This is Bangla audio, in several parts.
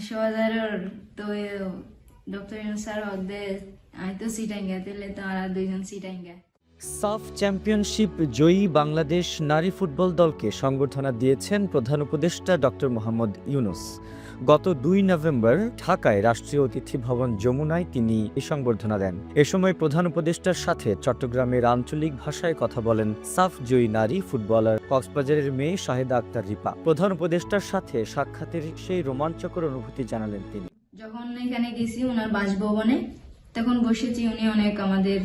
হাসপাতালের তো ডক্টর স্যার হদে আমি তো সিটাইঙ্গা তাহলে তো আর দুইজন সিটাইঙ্গা সাফ চ্যাম্পিয়নশিপ জয়ী বাংলাদেশ নারী ফুটবল দলকে সংবর্ধনা দিয়েছেন প্রধান উপদেষ্টা ডক্টর মোহাম্মদ ইউনুস। গত দুই নভেম্বর ঢাকায় রাষ্ট্রীয় অতিথি ভবন যমুনায় তিনি এই সংবর্ধনা দেন। এ সময় প্রধান উপদেষ্টার সাথে চট্টগ্রামের আঞ্চলিক ভাষায় কথা বলেন সাফ জয়ী নারী ফুটবলার, কক্সবাজারের মেয়ে শাহেদা আক্তার রিপা। প্রধান উপদেষ্টার সাথে সাক্ষাতের সেই রোমাঞ্চকর অনুভূতি জানালেন তিনি। যখন এখানে গেছি ওনার বাসভবনে, তখন বসেছি উনি অনেক আমাদের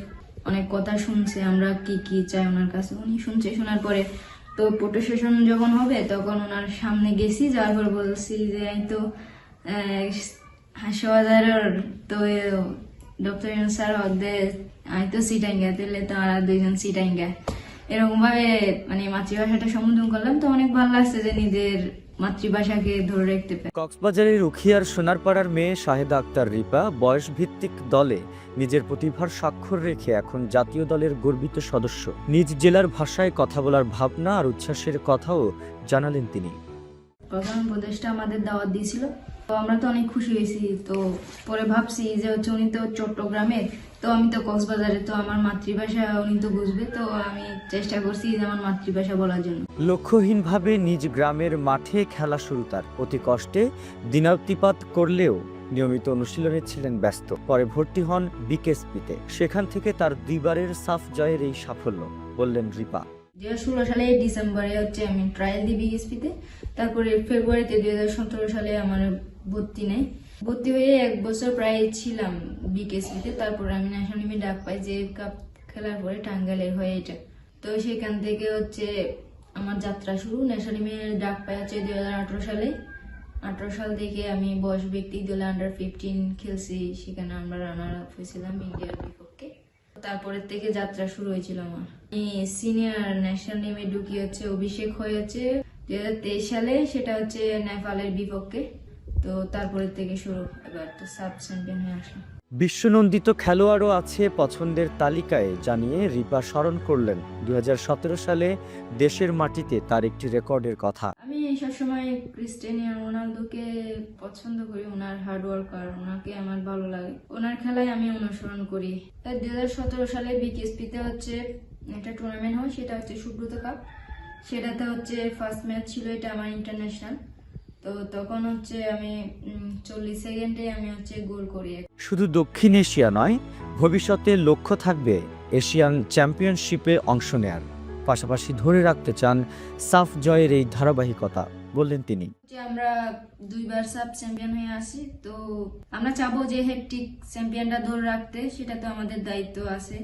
অনেক কথা শুনছে, আমরা কি কি চাই ওনার কাছে। উনি শুনছে, শোনার পরে তো ফটো সেশন যখন হবে, তখন ওনার সামনে গেছি, যাওয়ার পর বলছি যে আমি তো হাসপাতালের তো ডক্টর স্যার অর্ধে আমি তো সিটাঙ্গা, তাহলে আর দুইজন সিটাইঙ্গা এরকম ভাবে মানে মাতৃভাষাটা সম্বোধন করলাম। তো অনেক ভালো লাগছে যে নিজের মাতৃভাষাকে ধরে রাখতে পারে। কক্সবাজারের উখিয়ার সোনারপাড়ার মেয়ে শাহেদা আক্তার রিপা বয়স ভিত্তিক দলে নিজের প্রতিভার স্বাক্ষর রেখে এখন জাতীয় দলের গর্বিত সদস্য। নিজ জেলার ভাষায় কথা বলার ভাবনা আর উচ্ছ্বাসের কথাও জানালেন তিনি। প্রধান উপদেষ্টা আমাদের দাওয়াত দিয়েছিল। তো আমরা তো অনেক খুশি হয়েছি। তো পরে ভাবছি যে হচ্ছে উনি তো চট্টগ্রামের তো আমি তো কক্সবাজারে তো আমার মাতৃভাষা উনি তো বুঝবে তো আমি চেষ্টা করছি আমার মাতৃভাষা বলার জন্য। লক্ষ্যহীনভাবে নিজ গ্রামের মাঠে খেলা শুরু তার। অতি কষ্টে দিনাতিপাত করলেও নিয়মিত অনুশীলনে ছিলেন ব্যস্ত। পরে ভর্তি হন বিকেএসপিতে। সেখান থেকে তার দুইবারের সাফ জয়ের এই সাফল্য বললেন রিপা। দুই হাজার ষোলো সালে ডিসেম্বরে হচ্ছে আমি ট্রায়াল দিই বিএসপিতে তারপরে ফেব্রুয়ারিতে দুই হাজার সতেরো সালে আমার ভর্তি নেই ভর্তি হয়ে এক বছর প্রায় ছিলাম বিকেএসপিতে তারপর আমি ন্যাশনাল টিমে ডাক পাই যে কাপ খেলার পরে টাঙ্গাইলের হয়ে এটা। তো সেখান থেকে হচ্ছে আমার যাত্রা শুরু। ন্যাশনাল টিমে ডাক পাই হচ্ছে দুই হাজার আঠারো সালে। আঠারো সাল থেকে আমি বয়স ব্যক্তি দলে আন্ডার ফিফটিন খেলছি। সেখানে আমরা রানার আপ হয়েছিলাম ইন্ডিয়ার বিপক্ষে। তারপরের থেকে যাত্রা শুরু হয়েছিল আমার। আমি সিনিয়র ন্যাশনাল টিমে ঢুকি হচ্ছে অভিষেক দুই হাজার তেইশ সালে। সেটা হচ্ছে নেপালের বিপক্ষে। তো তারপরের থেকে শুরু এবার তো সাব চ্যাম্পিয়ন হয়ে আসলাম। বিশ্বনন্দিত খেলোয়াড়ও আছে পছন্দের তালিকায় জানিয়ে রিপা স্মরণ করলেন। দু হাজার সতেরো সালে দেশের মাটিতে তার একটি রেকর্ডের কথা। আমি সবসময় ক্রিস্টিয়ানো রোনালদোকে পছন্দ করি ওনার হার্ড ওয়ার্ক আর ওনাকে আমার ভালো লাগে। ওনার খেলায় আমি অনুসরণ করি। তাই দুই হাজার সতেরো সালে বিকেএসপিতে হচ্ছে একটা টুর্নামেন্ট হয় সেটা হচ্ছে সুব্রত কাপ সেটাতে হচ্ছে ফার্স্ট ম্যাচ ছিল এটা আমার ইন্টারন্যাশনাল তো তখন হচ্ছে আমি চল্লিশ সেকেন্ডে আমি হচ্ছে গোল করি। শুধু দক্ষিণ এশিয়া নয় ভবিষ্যতে লক্ষ্য থাকবে এশিয়ান চ্যাম্পিয়নশিপে অংশ নেয়ার। পাশাপাশি ধরে রাখতে চান সাফ জয়ের এই ধারাবাহিকতা বললেন তিনি। যে আমরা দুইবার সাব চ্যাম্পিয়ন হয়ে আসি তো আমরা চাবো যে হ্যাট্রিক চ্যাম্পিয়নটা ধরে রাখতে সেটা তো আমাদের দায়িত্ব আছে।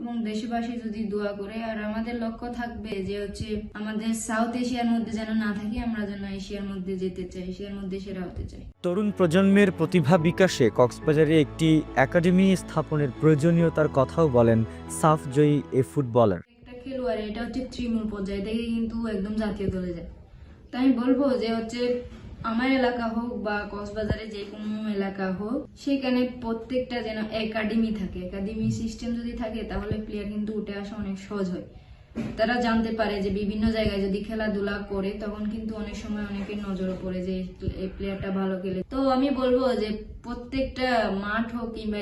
এবং দেশবাসী যদি দোয়া করে আর আমাদের লক্ষ্য থাকবে যে হচ্ছে আমাদের সাউথ এশিয়ার মধ্যে যেন না থাকি আমরা যেন এশিয়ার মধ্যে যেতে চাই এশিয়ার মধ্যে সেরা হতে চাই। তরুণ প্রজন্মের প্রতিভা বিকাশে কক্সবাজারে একটি একাডেমি স্থাপনের প্রয়োজনীয়তার কথাও বলেন সাফ জয়ী এ ফুটবলার। একটা খেলোয়াড় এটা হচ্ছে তৃণমূল পর্যায়ে থেকে কিন্তু একদম জাতীয় দলে যায়। তাই বলব যে হচ্ছে আমার এলাকা হোক বা কক্সবাজারে যে কোনো এলাকা হোক, সেখানে প্রত্যেকটা যেন একাডেমি থাকে। একাডেমি সিস্টেম যদি থাকে, তাহলে প্লেয়ার কিন্তু উঠে আসা অনেক সহজ হয়। তারা জানতে পারে যে বিভিন্ন জায়গায় যদি খেলাধুলা করে, তখন কিন্তু অনেক সময় অনেকের নজরে পড়ে যে এই প্লেয়ারটা ভালো খেলে। তো আমি বলব যে প্রত্যেকটা মাঠ হোক কিংবা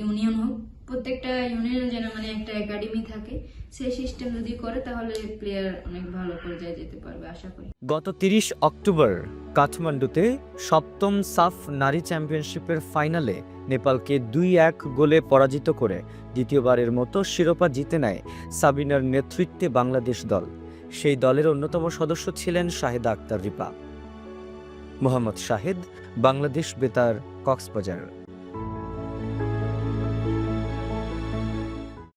ইউনিয়ন হোক প্রত্যেকটা ইউনিয়নের যেন মানে একটা একাডেমি থাকে, সেই সিস্টেম যদি করে, তাহলে প্লেয়ার অনেক ভালো পর্যায়ে যেতে পারবে, আশা করি। গত তিরিশ অক্টোবর কাঠমান্ডুতে সপ্তম সাফ নারী চ্যাম্পিয়নশিপের ফাইনালে নেপালকে দুই এক গোলে পরাজিত করে দ্বিতীয়বারের মতো শিরোপা জিতে নেয় সাবিনার নেতৃত্বে বাংলাদেশ দল। সেই দলের অন্যতম সদস্য ছিলেন শাহেদা আক্তার রিপা। মোহাম্মদ শাহেদ, বাংলাদেশ বেতার, কক্সবাজার।